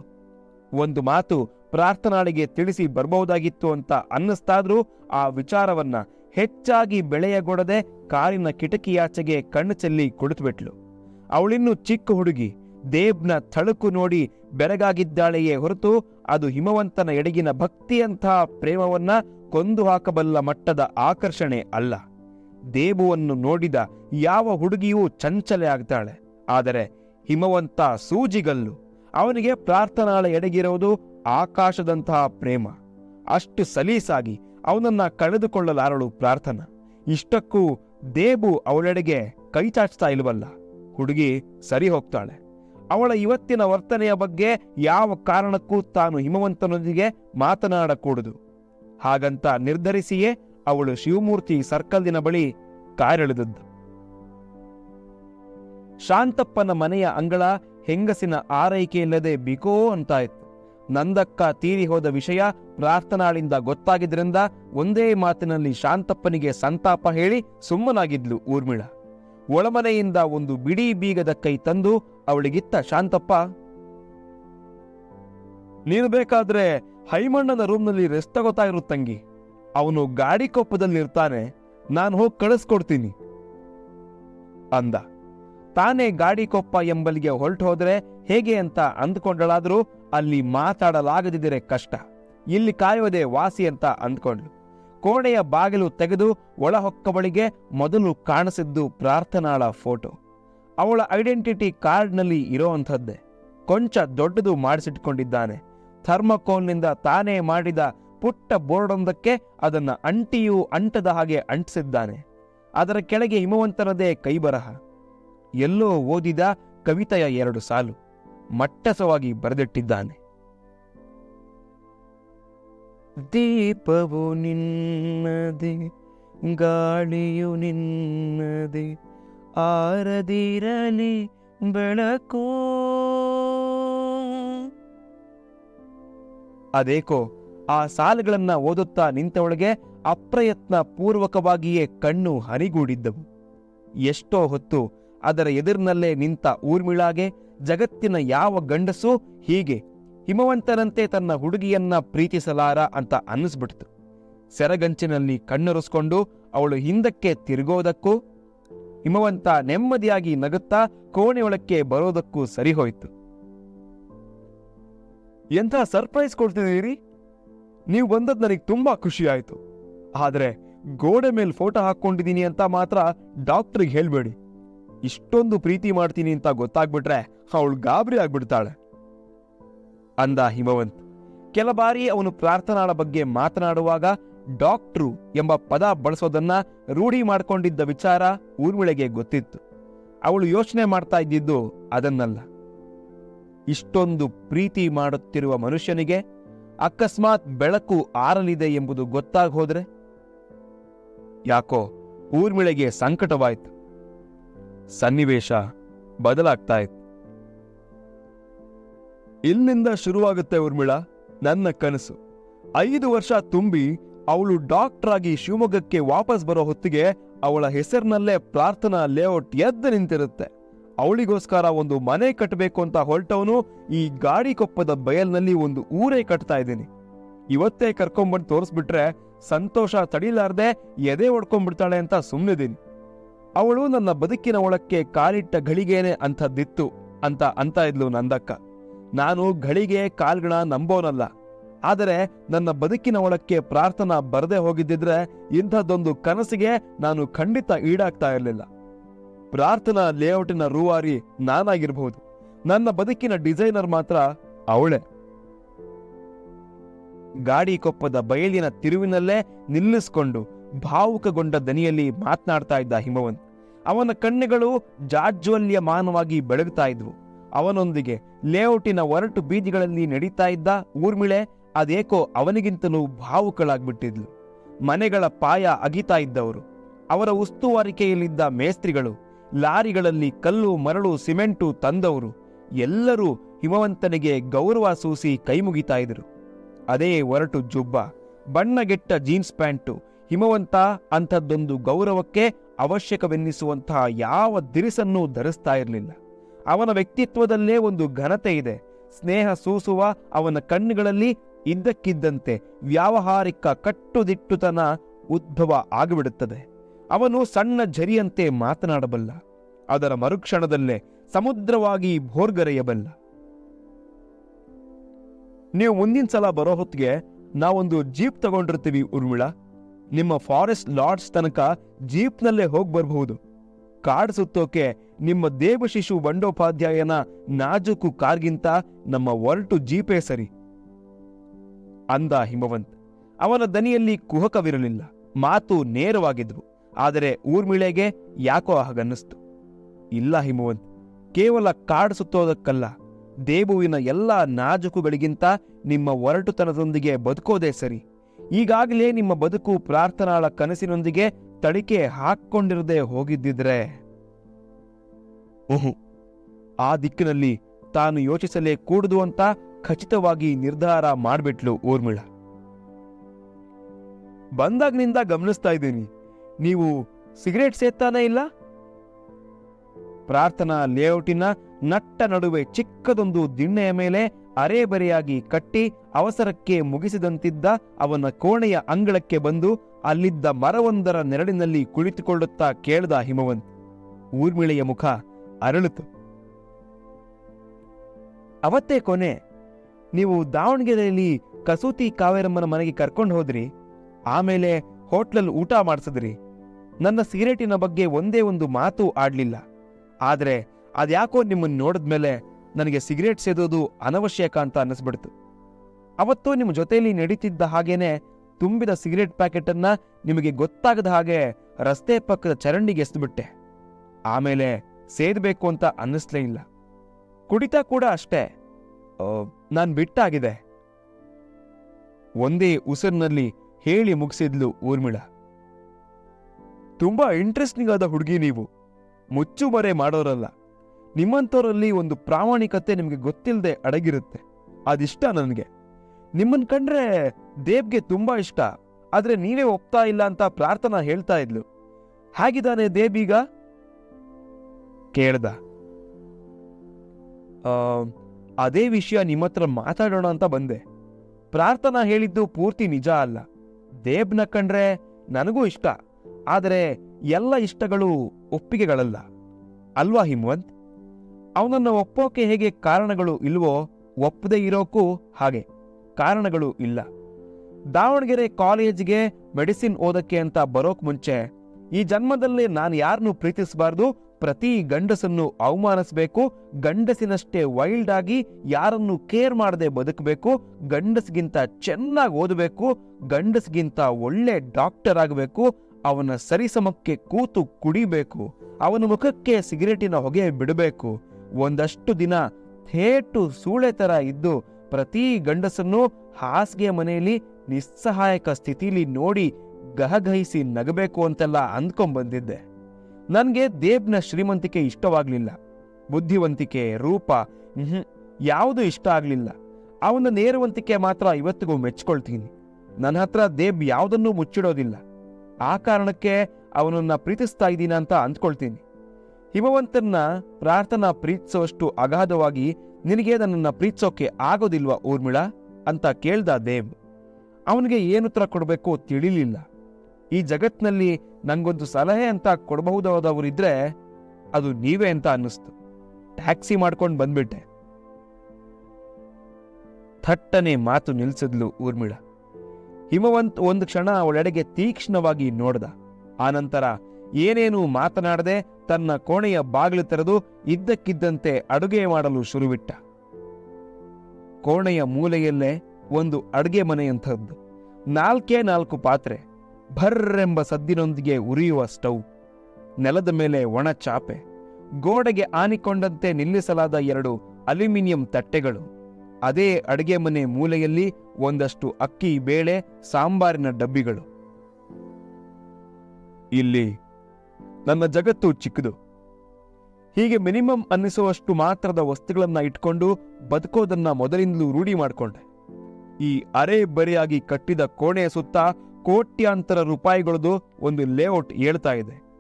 Speaker 1: ಒಂದು ಮಾತು ಪ್ರಾರ್ಥನಾಳಿಗೆ ತಿಳಿಸಿ ಬರಬಹುದಾಗಿತ್ತು ಅಂತ ಅನ್ನಿಸ್ತಾದ್ರೂ ಆ ವಿಚಾರವನ್ನ ಹೆಚ್ಚಾಗಿ ಬೆಳೆಯಗೊಡದೆ ಕಾರಿನ ಕಿಟಕಿಯಾಚೆಗೆ ಕಣ್ಣು ಚೆಲ್ಲಿ ಕುಳಿತುಬಿಟ್ಲು. ಅವಳಿನ್ನೂ ಚಿಕ್ಕ ಹುಡುಗಿ ದೇಬ್ನ ಥಳುಕು ನೋಡಿ ಬೆರಗಾಗಿದ್ದಾಳೆಯೇ ಹೊರತು ಅದು ಹಿಮವಂತನ ಎಡಗಿನ ಭಕ್ತಿಯಂತಹ ಪ್ರೇಮವನ್ನ ಕೊಂದು ಹಾಕಬಲ್ಲ ಮಟ್ಟದ ಆಕರ್ಷಣೆ ಅಲ್ಲ. ದೇಬುವನ್ನು ನೋಡಿದ ಯಾವ ಹುಡುಗಿಯೂ ಚಂಚಲೆ ಆಗ್ತಾಳೆ. ಆದರೆ ಹಿಮವಂತ ಸೂಜಿಗಲ್ಲು. ಅವನಿಗೆ ಪ್ರಾರ್ಥನಾಳ ಎಡಗಿರೋದು ಆಕಾಶದಂತಹ ಪ್ರೇಮ. ಅಷ್ಟು ಸಲೀಸಾಗಿ ಅವನನ್ನ ಕಳೆದುಕೊಳ್ಳಲಾರಳು ಪ್ರಾರ್ಥನಾ. ಇಷ್ಟಕ್ಕೂ ದೇಬು ಅವಳೆಡೆಗೆ ಕೈ ಚಾಚ್ತಾ ಇಲ್ವಲ್ಲ. ಹುಡುಗಿ ಸರಿ ಹೋಗ್ತಾಳೆ. ಅವಳ ಇವತ್ತಿನ ವರ್ತನೆಯ ಬಗ್ಗೆ ಯಾವ ಕಾರಣಕ್ಕೂ ತಾನು ಹಿಮವಂತನೊಂದಿಗೆ ಮಾತನಾಡಕೂಡದು. ಹಾಗಂತ ನಿರ್ಧರಿಸಿಯೇ ಅವಳು ಶಿವಮೂರ್ತಿ ಸರ್ಕಲ್ದಿನ ಬಳಿ ಕಾರೆಳೆದದ್ದು. ಶಾಂತಪ್ಪನ ಮನೆಯ ಅಂಗಳ ಹೆಂಗಸಿನ ಆರೈಕೆಯಿಲ್ಲದೆ ಬಿಕೋ ಅಂತಾಯಿತು. ನಂದಕ್ಕ ತೀರಿ ಹೋದ ವಿಷಯ ಪ್ರಾರ್ಥನಾಳಿಂದ ಗೊತ್ತಾಗಿದ್ರಿಂದ ಒಂದೇ ಮಾತಿನಲ್ಲಿ ಶಾಂತಪ್ಪನಿಗೆ ಸಂತಾಪ ಹೇಳಿ ಸುಮ್ಮನಾಗಿದ್ಲು ಊರ್ಮಿಳ. ಒಳಮನೆಯಿಂದ ಒಂದು ಬಿಡಿ ಬೀಗದ ಕೈ ತಂದು ಅವಳಿಗಿತ್ತ, ಶಾಂತಪ್ಪ, ನೀನು ಬೇಕಾದ್ರೆ ಹೈಮಣ್ಣನ ರೂಮ್ನಲ್ಲಿ ರೆಸ್ಟ್ ತಗೋತಾ ಇರು ತಂಗಿ. ಅವನು ಗಾಡಿ ಕೊಪ್ಪದಲ್ಲಿರ್ತಾನೆ ನಾನು ಹೋಗಿ ಕಳಿಸ್ಕೊಡ್ತೀನಿ, ಅಂದ. ತಾನೇ ಗಾಡಿ ಕೊಪ್ಪ ಎಂಬಲ್ಲಿಗೆ ಹೊರಟು ಹೋದ್ರೆ ಹೇಗೆ ಅಂತ ಅಂದ್ಕೊಂಡಳಾದ್ರೂ ಅಲ್ಲಿ ಮಾತಾಡಲಾಗದಿದ್ದರೆ ಕಷ್ಟ. ಇಲ್ಲಿ ಕಾಯೋದೆ ವಾಸಿ ಅಂತ ಅಂದ್ಕೊಂಡ್ಳು. ಕೋಣೆಯ ಬಾಗಿಲು ತೆಗೆದು ಒಳಹೊಕ್ಕವಳಿಗೆ ಮೊದಲು ಕಾಣಿಸಿದ್ದು ಪ್ರಾರ್ಥನಾಳ ಫೋಟೋ. ಅವಳ ಐಡೆಂಟಿಟಿ ಕಾರ್ಡ್ನಲ್ಲಿ ಇರೋವಂಥದ್ದೇ. ಕೊಂಚ ದೊಡ್ಡದು ಮಾಡಿಸಿಟ್ಕೊಂಡಿದ್ದಾನೆ. ಥರ್ಮಕೋನ್ನಿಂದ ತಾನೇ ಮಾಡಿದ ಪುಟ್ಟ ಬೋರ್ಡೊಂದಕ್ಕೆ ಅದನ್ನು ಅಂಟಿಯೂ ಅಂಟದ ಹಾಗೆ ಅಂಟಿಸಿದ್ದಾನೆ. ಅದರ ಕೆಳಗೆ ಹಿಮವಂತನದೇ ಕೈಬರಹ. ಎಲ್ಲೋ ಓದಿದ ಕವಿತೆಯ ಎರಡು ಸಾಲು. ಮಟ್ಟಸವಾಗಿ ಬರೆದಿಟ್ಟಿದ್ದಾನೆ. ದೀಪವು ನಿನ್ನದೆ, ಗಾಳಿಯು ನಿನ್ನದೆ ಆರದಿರಲಿ ಬೆಳಕು. ಅದೇಕೋ, ಆ ಸಾಲುಗಳನ್ನ ಓದುತ್ತಾ ನಿಂತವಳಿಗೆ ಅಪ್ರಯತ್ನ ಪೂರ್ವಕವಾಗಿಯೇ ಕಣ್ಣು ಹನಿಗೂಡಿದ್ದವು ಎಷ್ಟೋ ಹೊತ್ತು ಅದರ ಎದುರಿನಲ್ಲೇ ನಿಂತ ಊರ್ಮಿಳಾಗೆ ಜಗತ್ತಿನ ಯಾವ ಗಂಡಸೂ ಹೀಗೆ ಹಿಮವಂತನಂತೆ ತನ್ನ ಹುಡುಗಿಯನ್ನ ಪ್ರೀತಿಸಲಾರ ಅಂತ ಅನ್ನಿಸ್ಬಿಡ್ತು. ಸೆರಗಂಚಿನಲ್ಲಿ ಕಣ್ಣೊರೆಸ್ಕೊಂಡು ಅವಳು ಹಿಂದಕ್ಕೆ ತಿರುಗೋದಕ್ಕೂ ಹಿಮವಂತ ನೆಮ್ಮದಿಯಾಗಿ ನಗುತ್ತಾ ಕೋಣೆಯೊಳಕ್ಕೆ ಬರೋದಕ್ಕೂ ಸರಿಹೋಯ್ತು. ಎಂಥ ಸರ್ಪ್ರೈಸ್ ಕೊಡ್ತಿದ್ದೀರಿ? ನೀವು ಬಂದದ್ದು ನನಗೆ ತುಂಬಾ ಖುಷಿ ಆಯಿತು ಆದರೆ ಗೋಡೆ ಮೇಲೆ ಫೋಟೋ ಹಾಕೊಂಡಿದ್ದೀನಿ ಅಂತ ಮಾತ್ರ ಡಾಕ್ಟ್ರಿಗೆ ಹೇಳ್ಬೇಡಿ. ಇಷ್ಟೊಂದು ಪ್ರೀತಿ ಮಾಡ್ತೀನಿ ಅಂತ ಗೊತ್ತಾಗ್ಬಿಟ್ರೆ ಅವಳು ಗಾಬರಿ ಆಗ್ಬಿಡ್ತಾಳೆ. ಅಂದ ಹಿಮವಂತ್. ಕೆಲ ಬಾರಿ ಅವನು ಪ್ರಾರ್ಥನಾಳ ಬಗ್ಗೆ ಮಾತನಾಡುವಾಗ ಡಾಕ್ಟ್ರು ಎಂಬ ಪದ ಬಳಸೋದನ್ನ ರೂಢಿ ಮಾಡ್ಕೊಂಡಿದ್ದ ವಿಚಾರ ಊರ್ಮಿಳೆಗೆ ಗೊತ್ತಿತ್ತು. ಅವಳು ಯೋಚನೆ ಮಾಡ್ತಾ ಇದ್ದಿದ್ದು ಅದನ್ನಲ್ಲ. ಇಷ್ಟೊಂದು ಪ್ರೀತಿ ಮಾಡುತ್ತಿರುವ ಮನುಷ್ಯನಿಗೆ ಅಕಸ್ಮಾತ್ ಬೆಳಕು ಆರಲಿದೆ ಎಂಬುದು ಗೊತ್ತಾಗ ಹೋದ್ರೆ ಯಾಕೋ ಊರ್ಮಿಳೆಗೆ ಸಂಕಟವಾಯಿತು. ಸನ್ನಿವೇಶ ಬದಲಾಗ್ತಾ ಇತ್ತು ಇಲ್ಲಿಂದ ಶುರುವಾಗುತ್ತೆ ಊರ್ಮಿಳಾ, ನನ್ನ ಕನಸು. ಐದು ವರ್ಷ ತುಂಬಿ ಅವಳು ಡಾಕ್ಟರ್ ಆಗಿ ಶಿವಮೊಗ್ಗಕ್ಕೆ ವಾಪಸ್ ಬರೋ ಹೊತ್ತಿಗೆ ಅವಳ ಹೆಸರಿನಲ್ಲೇ ಪ್ರಾರ್ಥನಾ ಲೇಔಟ್ ಎದ್ದು ನಿಂತಿರುತ್ತೆ. ಅವಳಿಗೋಸ್ಕರ ಒಂದು ಮನೆ ಕಟ್ಟಬೇಕು ಅಂತ ಹೊರಟವನು ಈ ಗಾಡಿ ಕೊಪ್ಪದ ಬಯಲ್ನಲ್ಲಿ ಒಂದು ಊರೇ ಕಟ್ತಾ ಇದ್ದೀನಿ. ಇವತ್ತೇ ಕರ್ಕೊಂಡ್ಬಂದು ತೋರಿಸ್ಬಿಟ್ರೆ ಸಂತೋಷ ತಡಿಲಾರ್ದೆ ಎದೆ ಹೊಡ್ಕೊಂಡ್ಬಿಡ್ತಾಳೆ ಅಂತ ಸುಮ್ಮನಿದ್ದೀನಿ ಅವಳು ನನ್ನ ಬದುಕಿನ ಒಳಕ್ಕೆ ಕಾಲಿಟ್ಟ ಘಳಿಗೇನೆ ಅಂಥದ್ದಿತ್ತು ಅಂತ ಅಂತ ಇದ್ಲು ನಂದಕ್ಕ. ನಾನು ಘಳಿಗೆ ಕಾಲ್ಗಣ ನಂಬೋನಲ್ಲ. ಆದರೆ ನನ್ನ ಬದುಕಿನ ಒಳಕ್ಕೆ ಪ್ರಾರ್ಥನಾ ಬರದೆ ಹೋಗಿದ್ದಿದ್ರೆ ಇಂಥದ್ದೊಂದು ಕನಸಿಗೆ ನಾನು ಖಂಡಿತ ಈಡಾಗ್ತಾ ಇರಲಿಲ್ಲ. ಪ್ರಾರ್ಥನಾ ಲೇಔಟಿನ ರೂವಾರಿ ನಾನಾಗಿರ್ಬಹುದು. ನನ್ನ ಬದುಕಿನ ಡಿಸೈನರ್ ಮಾತ್ರ ಅವಳೆ. ಗಾಡಿ ಕೊಪ್ಪದ ಬಯಲಿನ ತಿರುವಿನಲ್ಲೇ ನಿಲ್ಲಿಸಿಕೊಂಡು ಭಾವುಕಗೊಂಡ ದನಿಯಲ್ಲಿ ಮಾತನಾಡ್ತಾ ಇದ್ದ ಹಿಮವಂತ್ ಅವನ ಕಣ್ಣುಗಳು ಜಾಜ್ವಲ್ಯಮಾನವಾಗಿ ಬೆಳಗ್ತಾ ಇದ್ವು. ಅವನೊಂದಿಗೆ ಲೇಔಟಿನ ಒರಟು ಬೀದಿಗಳಲ್ಲಿ ನಡೀತಾ ಇದ್ದ ಊರ್ಮಿಳೆ ಅದೇಕೋ ಅವನಿಗಿಂತಲೂ ಭಾವುಕಳಾಗ್ಬಿಟ್ಟಿದ್ಲು. ಮನೆಗಳ ಪಾಯ ಅಗಿತಾ ಇದ್ದವರು. ಅವರ ಉಸ್ತುವಾರಿಕೆಯಲ್ಲಿದ್ದ ಮೇಸ್ತ್ರಿಗಳು, ಲಾರಿಗಳಲ್ಲಿ ಕಲ್ಲು, ಮರಳು, ಸಿಮೆಂಟು ತಂದವರು, ಎಲ್ಲರೂ ಹಿಮವಂತನಿಗೆ ಗೌರವ ಸೂಸಿ ಕೈಮುಗಿತಾ ಇದ್ರು. ಅದೇ ಒರಟು ಜುಬ್ಬ, ಬಣ್ಣಗೆಟ್ಟ ಜೀನ್ಸ್ ಪ್ಯಾಂಟು, ಹಿಮವಂತ ಅಂಥದ್ದೊಂದು ಗೌರವಕ್ಕೆ ಅವಶ್ಯಕವೆನ್ನಿಸುವಂತಹ ಯಾವ ದಿರಿಸನ್ನೂ ಧರಿಸ್ತಾ ಇರಲಿಲ್ಲ. ಅವನ ವ್ಯಕ್ತಿತ್ವದಲ್ಲೇ ಒಂದು ಘನತೆ ಇದೆ. ಸ್ನೇಹ ಸೂಸುವ ಅವನ ಕಣ್ಣುಗಳಲ್ಲಿ ಇದ್ದಕ್ಕಿದ್ದಂತೆ ವ್ಯಾವಹಾರಿಕ ಕಟ್ಟುದಿಟ್ಟುತನ ಉದ್ಭವ ಆಗಿಬಿಡುತ್ತದೆ. ಅವನು ಸಣ್ಣ ಝರಿಯಂತೆ ಮಾತನಾಡಬಲ್ಲ. ಅದರ ಮರುಕ್ಷಣದಲ್ಲೇ ಸಮುದ್ರವಾಗಿ ಭೋರ್ಗರೆಯಬಲ್ಲ. ನೀವು ಮುಂದಿನ ಸಲ ಬರೋ ಹೊತ್ತಿಗೆ ನಾವೊಂದು ಜೀಪ್ ತಗೊಂಡಿರ್ತೀವಿ ಉರ್ಮಿಳ ನಿಮ್ಮ ಫಾರೆಸ್ಟ್ ಲಾಡ್ಸ್ ತನಕ ಜೀಪ್ನಲ್ಲೇ ಹೋಗಿ ಬರಬಹುದು. ಕಾಡ್ ಸುತ್ತೋಕೆ ನಿಮ್ಮ ದೇವಶಿಶು ಬಂಡೋಪಾಧ್ಯಾಯನ ನಾಜೂಕು ಕಾರ್ಗಿಂತ ನಮ್ಮ ಒರಟು ಜೀಪೇ ಸರಿ. ಅಂದ ಹಿಮವಂತ್. ಅವನ ದನಿಯಲ್ಲಿ ಕುಹಕವಿರಲಿಲ್ಲ, ಮಾತು ನೇರವಾಗಿದ್ವು, ಆದರೆ ಊರ್ಮಿಳೆಗೆ ಯಾಕೋ ಹಾಗನ್ನಿಸ್ತು. ಇಲ್ಲ ಹಿಮವಂತ್, ಕೇವಲ ಕಾಡ್ ಸುತ್ತೋದಕ್ಕಲ್ಲ, ದೇಬುವಿನ ಎಲ್ಲ ನಾಜುಕುಗಳಿಗಿಂತ ನಿಮ್ಮ ಒರಟುತನದೊಂದಿಗೆ ಬದುಕೋದೇ ಸರಿ. ಈಗಾಗಲೇ ನಿಮ್ಮ ಬದುಕು ಪ್ರಾರ್ಥನಾಳ ಕನಸಿನೊಂದಿಗೆ ತಡಿಕೆ ಹಾಕ್ಕೊಂಡಿರದೆ ಹೋಗಿದ್ದಿದ್ರೆ. ಓಹು, ಆ ದಿಕ್ಕಿನಲ್ಲಿ ತಾನು ಯೋಚಿಸಲೇ ಕೂಡುದು ಅಂತ ಖಚಿತವಾಗಿ ನಿರ್ಧಾರ ಮಾಡಿಬಿಟ್ಲು ಊರ್ಮಿಳ. ಬಂದಾಗ್ನಿಂದ ಗಮನಿಸ್ತಾ ಇದ್ದೀನಿ. ನೀವು ಸಿಗರೇಟ್ ಸೇತಾನೇ ಇಲ್ಲ? ಪ್ರಾರ್ಥನಾ ಲೇಔಟಿನ ನಟ್ಟ ನಡುವೆ ಚಿಕ್ಕದೊಂದು ದಿಣ್ಣೆಯ ಮೇಲೆ ಅರೆಬರೆಯಾಗಿ ಕಟ್ಟಿ ಅವಸರಕ್ಕೆ ಮುಗಿಸಿದಂತಿದ್ದ ಅವನ ಕೋಣೆಯ ಅಂಗಳಕ್ಕೆ ಬಂದು ಅಲ್ಲಿದ್ದ ಮರವೊಂದರ ನೆರಳಿನಲ್ಲಿ ಕುಳಿತುಕೊಳ್ಳುತ್ತಾ ಕೇಳ್ದ ಹಿಮವಂತ್. ಊರ್ಮಿಳೆಯ ಮುಖ ಅರಳಿತು. ಅವತ್ತೇ ಕೊನೆ. ನೀವು ದಾವಣಗೆರೆಯಲ್ಲಿ ಕಸೂತಿ ಕಾವೇರಮ್ಮನ ಮನೆಗೆ ಕರ್ಕೊಂಡು ಹೋದ್ರಿ, ಆಮೇಲೆ ಹೋಟ್ಲಲ್ಲಿ ಊಟ ಮಾಡಿಸಿದ್ರಿ. ನನ್ನ ಸಿಗರೇಟಿನ ಬಗ್ಗೆ ಒಂದೇ ಒಂದು ಮಾತು ಆಡ್ಲಿಲ್ಲ. ಆದ್ರೆ ಅದ್ಯಾಕೋ ನಿಮ್ಮನ್ನ ನೋಡಿದ್ಮೇಲೆ ನನಗೆ ಸಿಗರೇಟ್ ಸೇದೋದು ಅನವಶ್ಯಕ ಅಂತ ಅನ್ನಿಸ್ಬಿಡ್ತು. ಅವತ್ತು ನಿಮ್ಮ ಜೊತೆಯಲ್ಲಿ ನಡೀತಿದ್ದ ಹಾಗೇನೆ ತುಂಬಿದ ಸಿಗರೇಟ್ ಪ್ಯಾಕೆಟನ್ನ ನಿಮಗೆ ಗೊತ್ತಾಗದ ಹಾಗೆ ರಸ್ತೆ ಪಕ್ಕದ ಚರಂಡಿಗೆ ಎಸ್ದುಬಿಟ್ಟೆ ಆಮೇಲೆ ಸೇದಬೇಕು ಅಂತ ಅನ್ನಿಸ್ಲೇ ಇಲ್ಲ. ಕುಡಿತಾ ಕೂಡ ಅಷ್ಟೇ. ನಾನು ಬಿಟ್ಟಾಗಿದೆ. ಒಂದೇ ಉಸಿರಿನಲ್ಲಿ ಹೇಳಿ ಮುಗಿಸಿದ್ಲು ಊರ್ಮಿಳ. ತುಂಬಾ ಇಂಟ್ರೆಸ್ಟಿಂಗ್ ಆದ ಹುಡುಗಿ ನೀವು. ಮುಚ್ಚುಮರೆ ಮಾಡೋರಲ್ಲ. ನಿಮ್ಮಂಥವರಲ್ಲಿ ಒಂದು ಪ್ರಾಮಾಣಿಕತೆ ನಿಮಗೆ ಗೊತ್ತಿಲ್ಲದೆ ಅಡಗಿರುತ್ತೆ. ಅದಿಷ್ಟ ನನಗೆ. ನಿಮ್ಮನ್ನು ಕಂಡ್ರೆ ದೇವ್ಗೆ ತುಂಬಾ ಇಷ್ಟ. ಆದರೆ ನೀವೇ ಒಪ್ತಾ ಇಲ್ಲ ಅಂತ ಪ್ರಾರ್ಥನಾ ಹೇಳ್ತಾ ಇದ್ಲು. ಹೇಗಿದ್ದಾನೆ ದೇಬ್ ಈಗ? ಕೇಳ್ದ. ಅದೇ ವಿಷಯ ನಿಮ್ಮ ಹತ್ರ ಮಾತಾಡೋಣ ಅಂತ ಬಂದೆ. ಪ್ರಾರ್ಥನಾ ಹೇಳಿದ್ದು ಪೂರ್ತಿ ನಿಜ ಅಲ್ಲ. ದೇಬ್ನ ಕಂಡ್ರೆ ನನಗೂ ಇಷ್ಟ. ಆದರೆ ಎಲ್ಲ ಇಷ್ಟಗಳು ಒಪ್ಪಿಗೆಗಳಲ್ಲ. ಅಲ್ವಾ ಹಿಮವಂತ್? ಅವನನ್ನು ಒಪ್ಪೋಕೆ ಹೇಗೆ ಕಾರಣಗಳು ಇಲ್ವೋ ಒಪ್ಪದೇ ಇರೋಕ್ಕೂ ಹಾಗೆ. ಕಾರಣಗಳು ಇಲ್ಲ. ದಾವಣಗೆರೆ ಕಾಲೇಜಿಗೆ ಮೆಡಿಸಿನ್ ಓದಕ್ಕೆ ಅಂತ ಬರೋಕ್ ಮುಂಚೆ ಈ ಜನ್ಮದಲ್ಲಿ ನಾನು ಯಾರನ್ನು ಪ್ರೀತಿಸಬಾರ್ದು ಪ್ರತಿ ಗಂಡಸನ್ನು ಅವಮಾನಿಸಬೇಕು, ಗಂಡಸಿನಷ್ಟೇ ವೈಲ್ಡ್ ಆಗಿ ಯಾರನ್ನು ಕೇರ್ ಮಾಡದೆ ಬದುಕಬೇಕು, ಗಂಡಸ್ಗಿಂತ ಚೆನ್ನಾಗಿ ಓದಬೇಕು, ಗಂಡಸ್ಗಿಂತ ಒಳ್ಳೆ ಡಾಕ್ಟರ್ ಆಗಬೇಕು, ಅವನ ಸರಿಸಮಕ್ಕೆ ಕೂತು ಕುಡಿಬೇಕು, ಅವನ ಮುಖಕ್ಕೆ ಸಿಗರೇಟಿನ ಹೊಗೆ ಬಿಡಬೇಕು. ಒಂದಷ್ಟು ದಿನ ಥೇಟು ಸೂಳೆ ತರ ಇದ್ದು ಪ್ರತಿ ಗಂಡಸನ್ನು ಹಾಸಿಗೆ ಮನೆಯಲ್ಲಿ ನಿಸ್ಸಹಾಯಕ ಸ್ಥಿತಿಲಿ ನೋಡಿ ಗಹಗಹಿಸಿ ನಗಬೇಕು ಅಂತೆಲ್ಲ ಅಂದ್ಕೊಂಡ್ಬಂದಿದ್ದೆ. ನನಗೆ ದೇಬ್ನ ಶ್ರೀಮಂತಿಕೆ ಇಷ್ಟವಾಗಲಿಲ್ಲ. ಬುದ್ಧಿವಂತಿಕೆ, ರೂಪ ಯಾವುದು ಇಷ್ಟ ಆಗಲಿಲ್ಲ. ಅವನ ನೇರವಂತಿಕೆ ಮಾತ್ರ ಇವತ್ತಿಗೂ ಮೆಚ್ಕೊಳ್ತೀನಿ. ನನ್ನ ಹತ್ರ ದೇಬ್ ಯಾವುದನ್ನೂ ಮುಚ್ಚಿಡೋದಿಲ್ಲ. ಆ ಕಾರಣಕ್ಕೆ ಅವನನ್ನ ಪ್ರೀತಿಸ್ತಾ ಇದ್ದೀನ ಅಂತ ಅಂದ್ಕೊಳ್ತೀನಿ. ಹಿಮವಂತನ್ನ ಪ್ರಾರ್ಥನಾ ಪ್ರೀತಿಸುವಷ್ಟು ಅಗಾಧವಾಗಿ ನಿನಗೆ ನನ್ನನ್ನು ಪ್ರೀತಿಸೋಕೆ ಆಗೋದಿಲ್ವಾ ಊರ್ಮಿಳ? ಅಂತ ಕೇಳ್ದ ದೇವ್. ಅವನಿಗೆ ಏನುತ್ತರ ಕೊಡಬೇಕು ತಿಳಿಲಿಲ್ಲ. ಈ ಜಗತ್ನಲ್ಲಿ ನಂಗೊಂದು ಸಲಹೆ ಅಂತ ಕೊಡಬಹುದಾದವರಿದ್ರೆ ಅದು ನೀವೇ ಅಂತ ಅನ್ನಿಸ್ತು. ಟ್ಯಾಕ್ಸಿ ಮಾಡ್ಕೊಂಡು ಬಂದ್ಬಿಟ್ಟೆ. ಥಟ್ಟನೆ ಮಾತು ನಿಲ್ಸಿದ್ಲು ಊರ್ಮಿಳ. ಹಿಮವಂತ್ ಒಂದು ಕ್ಷಣ ಅವಳೆಡೆಗೆ ತೀಕ್ಷ್ಣವಾಗಿ ನೋಡ್ದ. ಆನಂತರ ಏನೇನೂ ಮಾತನಾಡದೆ ತನ್ನ ಕೋಣೆಯ ಬಾಗಿಲು ತೆರೆದು ಇದ್ದಕ್ಕಿದ್ದಂತೆ ಅಡುಗೆ ಮಾಡಲು ಶುರುವಿಟ್ಟ. ಕೋಣೆಯ ಮೂಲೆಯಲ್ಲೇ ಒಂದು ಅಡುಗೆ ಮನೆಯಂಥದ್ದು. ನಾಲ್ಕೇ ನಾಲ್ಕು ಪಾತ್ರೆ. ಭರ್ರೆಂಬ ಸದ್ದಿನೊಂದಿಗೆ ಉರಿಯುವ ಸ್ಟವ್ ನೆಲದ ಮೇಲೆ ಒಣ ಚಾಪೆ, ಗೋಡೆಗೆ ಆನಿಕೊಂಡಂತೆ ನಿಲ್ಲಿಸಲಾದ ಎರಡು ಅಲ್ಯೂಮಿನಿಯಂ ತಟ್ಟೆಗಳು. ಅದೇ ಅಡಿಗೆ ಮನೆ ಮೂಲೆಯಲ್ಲಿ ಒಂದಷ್ಟು ಅಕ್ಕಿ ಬೇಳೆ, ಸಾಂಬಾರಿನ ಡಬ್ಬಿಗಳು. ಇಲ್ಲಿ ನನ್ನ ಜಗತ್ತು ಚಿಕ್ಕದು. ಹೀಗೆ ಮಿನಿಮಮ್ ಅನ್ನಿಸುವಷ್ಟು ಮಾತ್ರದ ವಸ್ತುಗಳನ್ನ ಇಟ್ಕೊಂಡು ಬದುಕೋದನ್ನ ಮೊದಲಿಂದಲೂ ರೂಢಿ ಮಾಡಿಕೊಂಡೆ. ಈ ಅರೆ ಬರೆಯಾಗಿ ಕಟ್ಟಿದ ಕೋಣೆಯ ಸುತ್ತ ಕೋಟ್ಯಾಂತರ ರೂಪಾಯಿಗಳದು ಒಂದು ಲೇಔಟ್ ಹೇಳ್ತಾ ಇದೆ.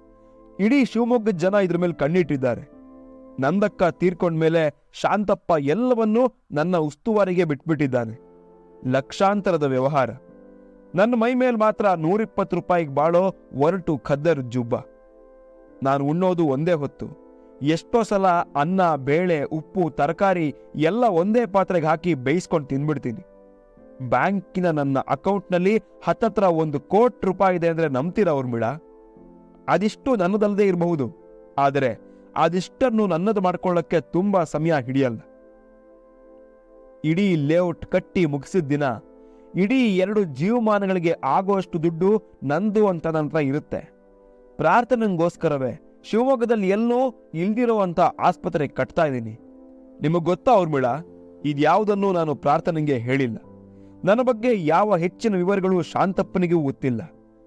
Speaker 1: ಇಡೀ ಶಿವಮೊಗ್ಗದ ಜನ ಇದ್ರ ಮೇಲೆ ಕಣ್ಣಿಟ್ಟಿದ್ದಾರೆ. ನಂದಕ್ಕ ತೀರ್ಕೊಂಡ್ಮೇಲೆ ಶಾಂತಪ್ಪ ಎಲ್ಲವನ್ನೂ ನನ್ನ ಉಸ್ತುವಾರಿಗೆ ಬಿಟ್ಬಿಟ್ಟಿದ್ದಾನೆ. ಲಕ್ಷಾಂತರದ ವ್ಯವಹಾರ. ನನ್ನ ಮೈ ಮೇಲೆ ಮಾತ್ರ ನೂರಿಪ್ಪತ್ತು ರೂಪಾಯಿಗೆ ಬಾಳೋ ಒರಟು ಖದ್ದರ್ ಜುಬ್ಬ. ನಾನು ಉಣ್ಣೋದು ಒಂದೇ ಹೊತ್ತು. ಎಷ್ಟೋ ಸಲ ಅನ್ನ, ಬೇಳೆ, ಉಪ್ಪು, ತರಕಾರಿ ಎಲ್ಲ ಒಂದೇ ಪಾತ್ರೆಗೆ ಹಾಕಿ ಬೇಯಿಸ್ಕೊಂಡು ತಿಂದ್ಬಿಡ್ತೀನಿ ಬ್ಯಾಂಕಿನ ನನ್ನ ಅಕೌಂಟ್ನಲ್ಲಿ ಹತ್ತತ್ರ ಒಂದು ಕೋಟಿ ರೂಪಾಯಿ ಇದೆ ಅಂದ್ರೆ ನಂಬ್ತೀರಾ ಊರ್ಮಿಳ? ಅದಿಷ್ಟು ನನ್ನದಲ್ಲದೆ ಇರಬಹುದು. ಆದರೆ ಅದಿಷ್ಟನ್ನು ನನ್ನದು ಮಾಡ್ಕೊಳ್ಳಕ್ಕೆ ತುಂಬಾ ಸಮಯ ಹಿಡಿಯಲ್ಲ. ಇಡೀ ಲೇಔಟ್ ಕಟ್ಟಿ ಮುಗಿಸಿದ ದಿನ, ಇಡೀ ಎರಡು ಜೀವಮಾನಗಳಿಗೆ ಆಗುವಷ್ಟು ದುಡ್ಡು ನಂದು ಅಂತ ನನ್ನ ಹತ್ರ ಇರುತ್ತೆ. ಪ್ರಾರ್ಥನೆಗೋಸ್ಕರವೇ ಶಿವಮೊಗ್ಗದಲ್ಲಿ ಎಲ್ಲೋ ಇಲ್ದಿರೋವಂಥ ಆಸ್ಪತ್ರೆ ಕಟ್ತಾ ಇದ್ದೀನಿ. ನಿಮಗೆ ಗೊತ್ತಾ ಊರ್ಮಿಳ? ಇದ್ಯಾವುದನ್ನು ನಾನು ಪ್ರಾರ್ಥನೆಗೆ ಹೇಳಿಲ್ಲ. ನನ್ನ ಬಗ್ಗೆ ಯಾವ ಹೆಚ್ಚಿನ ವಿವರಗಳು ಶಾಂತಪ್ಪನಿಗೂ ಗೊತ್ತಿಲ್ಲ,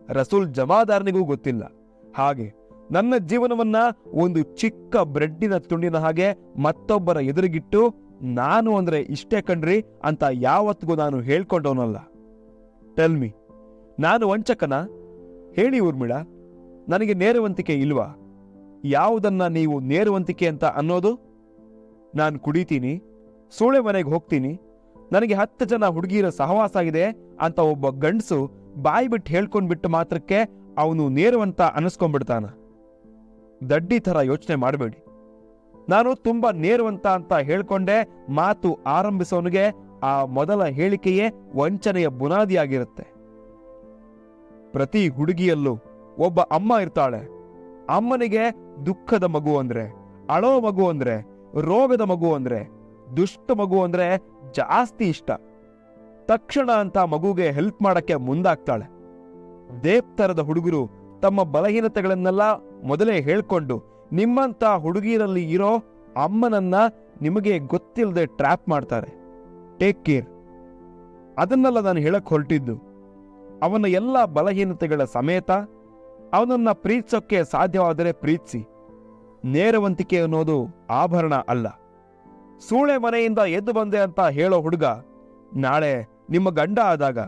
Speaker 1: ರಸೂಲ್ ಜಮಾದಾರನಿಗೂ ಗೊತ್ತಿಲ್ಲ. ಹಾಗೆ ನನ್ನ ಜೀವನವನ್ನ ಒಂದು ಚಿಕ್ಕ ಬ್ರೆಡ್ಡಿನ ತುಂಡಿನ ಹಾಗೆ ಮತ್ತೊಬ್ಬರ ಎದುರಿಗಿಟ್ಟು ನಾನು ಅಂದ್ರೆ ಇಷ್ಟೇ ಕಣ್ರಿ ಅಂತ ಯಾವತ್ತಿಗೂ ನಾನು ಹೇಳ್ಕೊಂಡವನಲ್ಲ. ಟೆಲ್ಮಿ ನಾನು ವಂಚಕನ? ಹೇಳಿ ಊರ್ಮಿಳ, ನನಗೆ ನೇರವಂತಿಕೆ ಇಲ್ವಾ? ಯಾವುದನ್ನ ನೀವು ನೇರವಂತಿಕೆ ಅಂತ ಅನ್ನೋದು? ನಾನು ಕುಡಿತೀನಿ, ಸೂಳೆ ಮನೆಗೆ ಹೋಗ್ತೀನಿ ನನಗೆ ಹತ್ತು ಜನ ಹುಡುಗಿಯರ ಸಹವಾಸ ಆಗಿದೆ ಅಂತ ಒಬ್ಬ ಗಂಡಸು ಬಾಯಿ ಬಿಟ್ಟು ಹೇಳ್ಕೊಂಡ್ಬಿಟ್ಟು ಮಾತ್ರಕ್ಕೆ ಅವನು ನೇರವಂತ ಅನಿಸ್ಕೊಂಡ್ಬಿಡ್ತಾನ. ದಡ್ಡಿ ಥರ ಯೋಚನೆ ಮಾಡಬೇಡಿ. ನಾನು ತುಂಬಾ ನೇರವಂತ ಅಂತ ಹೇಳ್ಕೊಂಡೆ ಮಾತು ಆರಂಭಿಸೋನಿಗೆ ಆ ಮೊದಲ ಹೇಳಿಕೆಯೇ ವಂಚನೆಯ ಬುನಾದಿಯಾಗಿರುತ್ತೆ. ಪ್ರತಿ ಹುಡುಗಿಯಲ್ಲೂ ಒಬ್ಬ ಅಮ್ಮ ಇರ್ತಾಳೆ. ಅಮ್ಮನಿಗೆ ದುಃಖದ ಮಗು ಅಂದ್ರೆ, ಅಳೋ ಮಗು ಅಂದ್ರೆ, ರೋಗದ ಮಗು ಅಂದ್ರೆ, ದುಷ್ಟ ಮಗು ಅಂದ್ರೆ ಜಾಸ್ತಿ ಇಷ್ಟ. ತಕ್ಷಣ ಅಂತ ಮಗುಗೆ ಹೆಲ್ಪ್ ಮಾಡಕ್ಕೆ ಮುಂದಾಗ್ತಾಳೆ. ದೇಪ್ತರದ ಹುಡುಗರು ತಮ್ಮ ಬಲಹೀನತೆಗಳನ್ನೆಲ್ಲ ಮೊದಲೇ ಹೇಳ್ಕೊಂಡು ನಿಮ್ಮಂತ ಹುಡುಗಿರಲ್ಲಿ ಇರೋ ಅಮ್ಮನನ್ನ ನಿಮಗೆ ಗೊತ್ತಿಲ್ಲದೆ ಟ್ರ್ಯಾಪ್ ಮಾಡ್ತಾರೆ. ಟೇಕ್ ಕೇರ್ ಅದನ್ನೆಲ್ಲ ನಾನು ಹೇಳಕ್ ಹೊರಟಿದ್ದು. ಅವನ ಎಲ್ಲ ಬಲಹೀನತೆಗಳ ಸಮೇತ ಅವನನ್ನ ಪ್ರೀತಿಸೋಕ್ಕೆ ಸಾಧ್ಯವಾದರೆ ಪ್ರೀತಿಸಿ. ನೇರವಂತಿಕೆ ಅನ್ನೋದು ಆಭರಣ ಅಲ್ಲ. ಸೂಳೆ ಮನೆಯಿಂದ ಎದ್ದು ಬಂದೆ ಅಂತ ಹೇಳೋ ಹುಡುಗ ನಾಳೆ ನಿಮ್ಮ ಗಂಡ ಆದಾಗ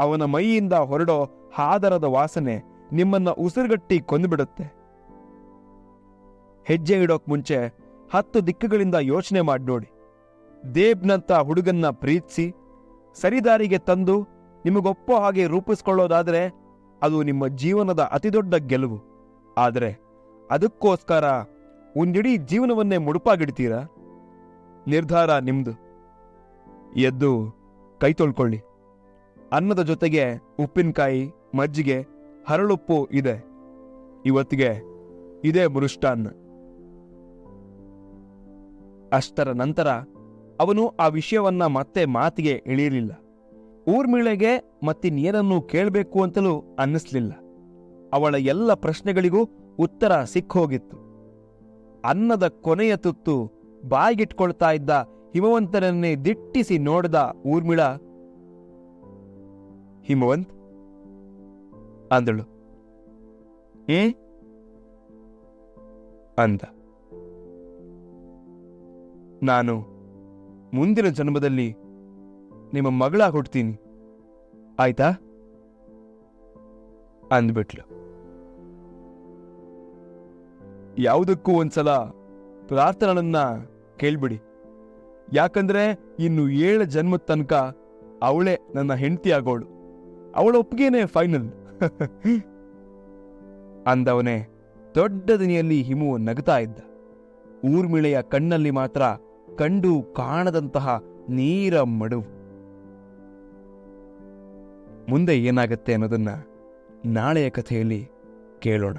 Speaker 1: ಅವನ ಮೈಯಿಂದ ಹೊರಡೋ ಹಾದರದ ವಾಸನೆ ನಿಮ್ಮನ್ನ ಉಸಿರುಗಟ್ಟಿ ಕೊಂದುಬಿಡುತ್ತೆ. ಹೆಜ್ಜೆ ಇಡೋಕ್ ಮುಂಚೆ ಹತ್ತು ದಿಕ್ಕುಗಳಿಂದ ಯೋಚನೆ ಮಾಡಿ ನೋಡಿ. ದೇಬ್ನಂತ ಹುಡುಗನ್ನ ಪ್ರೀತಿಸಿ, ಸರಿದಾರಿಗೆ ತಂದು ನಿಮಗೊಪ್ಪೋ ಹಾಗೆ ರೂಪಿಸ್ಕೊಳ್ಳೋದಾದ್ರೆ ಅದು ನಿಮ್ಮ ಜೀವನದ ಅತಿದೊಡ್ಡ ಗೆಲುವು. ಆದರೆ ಅದಕ್ಕೋಸ್ಕರ ಒಂದಿಡೀ ಜೀವನವನ್ನೇ ಮುಡುಪಾಗಿಡ್ತೀರಾ? ನಿರ್ಧಾರ ನಿಮ್ದು. ಎದ್ದು ಕೈ ತೊಳ್ಕೊಳ್ಳಿ. ಅನ್ನದ ಜೊತೆಗೆ ಉಪ್ಪಿನಕಾಯಿ, ಮಜ್ಜಿಗೆ, ಹರಳುಪ್ಪು ಇದೆ. ಇವತ್ತಿಗೆ ಇದೇ ಮೃಷ್ಟಾನ್ನ ಅಷ್ಟರ ನಂತರ ಅವನು ಆ ವಿಷಯವನ್ನ ಮತ್ತೆ ಮಾತಿಗೆ ಇಳಿಯಲಿಲ್ಲ. ಊರ್ಮಿಳೆಗೆ ಮತ್ತಿನ್ನೇನನ್ನು ಕೇಳಬೇಕು ಅಂತಲೂ ಅನ್ನಿಸ್ಲಿಲ್ಲ. ಅವಳ ಎಲ್ಲ ಪ್ರಶ್ನೆಗಳಿಗೂ ಉತ್ತರ ಸಿಕ್ಕೋಗಿತ್ತು. ಅನ್ನದ ಕೊನೆಯ ತುತ್ತು ಬಾಯಿಗಿಟ್ಕೊಳ್ತಾ ಇದ್ದ ಹಿಮವಂತನನ್ನೇ ದಿಟ್ಟಿಸಿ ನೋಡಿದ ಊರ್ಮಿಳ, ಹಿಮವಂತ್, ಅಂದಳು. ಏ? ಅಂದ. ನಾನು ಮುಂದಿನ ಜನ್ಮದಲ್ಲಿ ನಿಮ್ಮ ಮಗಳ ಹುಡ್ತೀನಿ ಆಯ್ತಾ? ಅಂದ್ಬಿಟ್ಲು. ಯಾವುದಕ್ಕೂ ಒಂದ್ಸಲ ಪ್ರಾರ್ಥನನ್ನ ಕೇಳ್ಬಿಡಿ. ಯಾಕಂದ್ರೆ ಇನ್ನು ಏಳು ಜನ್ಮದ ತನಕ ಅವಳೇ ನನ್ನ ಹೆಂಡತಿ ಆಗೋಳು. ಅವಳ ಒಪ್ಪಿಗೆನೆ ಫೈನಲ್ ಅಂದವನೇ ದೊಡ್ಡ ದನಿಯಲ್ಲಿ ಹಿಮು ನಗ್ತಾ ಇದ್ದ. ಊರ್ಮಿಳೆಯ ಕಣ್ಣಲ್ಲಿ ಮಾತ್ರ ಕಂಡು ಕಾಣದಂತಹ ನೀರ ಮಡುವು. ಮುಂದೆ ಏನಾಗತ್ತೆ ಅನ್ನೋದನ್ನ ನಾಳೆಯ ಕಥೆಯಲ್ಲಿ ಕೇಳೋಣ.